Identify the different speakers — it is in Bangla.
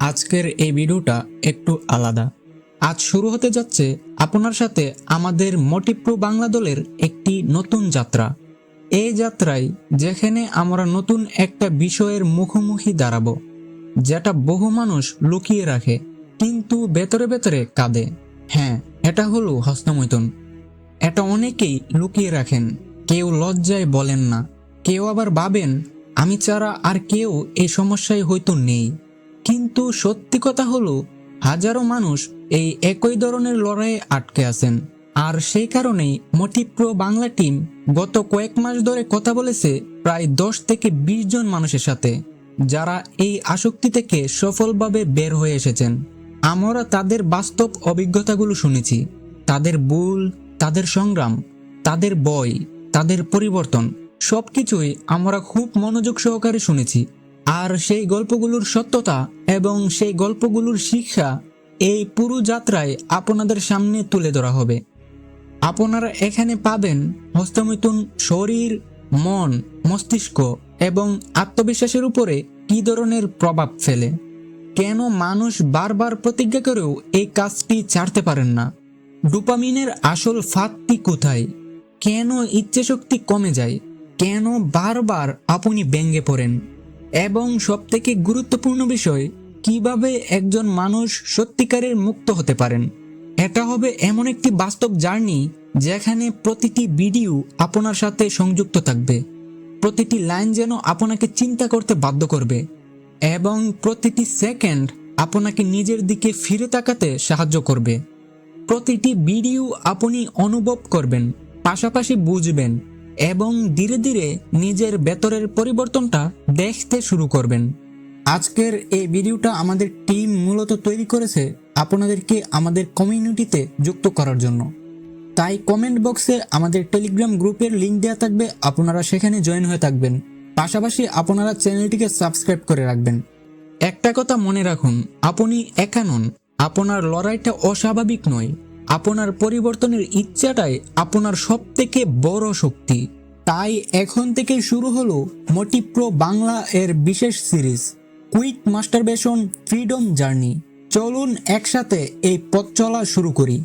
Speaker 1: আজকের এই ভিডিওটা একটু আলাদা। আজ শুরু হতে যাচ্ছে আপনার সাথে আমাদের মোটিপ্রো বাংলা দলের একটি নতুন যাত্রা। এই যাত্রায় যেখানে আমরা নতুন একটা বিষয়ের মুখোমুখি দাঁড়াবো, যেটা বহু মানুষ লুকিয়ে রাখে, কিন্তু ভেতরে ভেতরে কাঁদে। হ্যাঁ এটা হলো হস্তমৈথুন। এটা অনেকেই লুকিয়ে রাখেন, কেউ লজ্জায় বলেন না, কেউ আবার ভাবেন, আমি ছাড়া আর কেউ এই সমস্যায় হয়তো নেই। কিন্তু সত্যি কথা হলো, হাজারো মানুষ এই একই ধরনের লড়াইয়ে আটকে আছেন। আর সেই কারণেই মোটিপ্রো বাংলা টিম গত কয়েক মাস ধরে কথা বলেছে প্রায় দশ থেকে বিশ জন মানুষের সাথে, যারা এই আসক্তি থেকে সফলভাবে বের হয়ে এসেছেন। আমরা তাদের বাস্তব অভিজ্ঞতাগুলো শুনেছি। তাদের ভুল, তাদের সংগ্রাম, তাদের বই তাদের পরিবর্তন, সবকিছুই আমরা খুব মনোযোগ সহকারে শুনেছি। আর সেই গল্পগুলোর সত্যতা এবং সেই গল্পগুলোর শিক্ষা এই পুরো যাত্রায় আপনাদের সামনে তুলে ধরা হবে। আপনারা এখানে পাবেন হস্তমিথুন শরীর, মন, মস্তিষ্ক এবং আত্মবিশ্বাসের উপরে কী ধরনের প্রভাব ফেলে? কেন মানুষ বারবার প্রতিজ্ঞা করেও এই কাজটি ছাড়তে পারেন না? ডোপামিনের আসল ফাঁদটি কোথায়? কেন ইচ্ছেশক্তি কমে যায়? কেন বারবার আপনি ব্যঙ্গে পড়েন? এবং সবথেকে গুরুত্বপূর্ণ বিষয়, কীভাবে একজন মানুষ সত্যিকারের মুক্ত হতে পারেন। এটা হবে এমন একটি বাস্তব জার্নি যেখানে প্রতিটি ভিডিও আপনার সাথে সংযুক্ত থাকবে। প্রতিটি লাইন যেন আপনাকে চিন্তা করতে বাধ্য করবে এবং প্রতিটি সেকেন্ড আপনাকে নিজের দিকে ফিরে তাকাতে সাহায্য করবে। প্রতিটি ভিডিও আপনি অনুভব করবেন, পাশাপাশি বুঝবেন এবং ধীরে ধীরে নিজের ভেতরের পরিবর্তনটা দেখতে শুরু করবেন। আজকের এই ভিডিওটা আমাদের টিম মূলত তৈরি করেছে আপনাদেরকে আমাদের কমিউনিটিতে যুক্ত করার জন্য। তাই কমেন্ট বক্সে আমাদের টেলিগ্রাম গ্রুপের লিঙ্ক দেওয়া থাকবে, আপনারা সেখানে জয়েন হয়ে থাকবেন। পাশাপাশি আপনারা চ্যানেলটিকে সাবস্ক্রাইব করে রাখবেন। একটা কথা মনে রাখুন, আপনি একা নন, আপনার লড়াইটা অস্বাভাবিক নয়। আপনার পরিবর্তনের ইচ্ছাটাই আপনার সব থেকে বড় শক্তি। তাই এখন থেকে শুরু হলো মোটিপ্রো বাংলা এর বিশেষ series, quick masturbation freedom journey. চলুন একসাথে এই পথ চলা শুরু করি।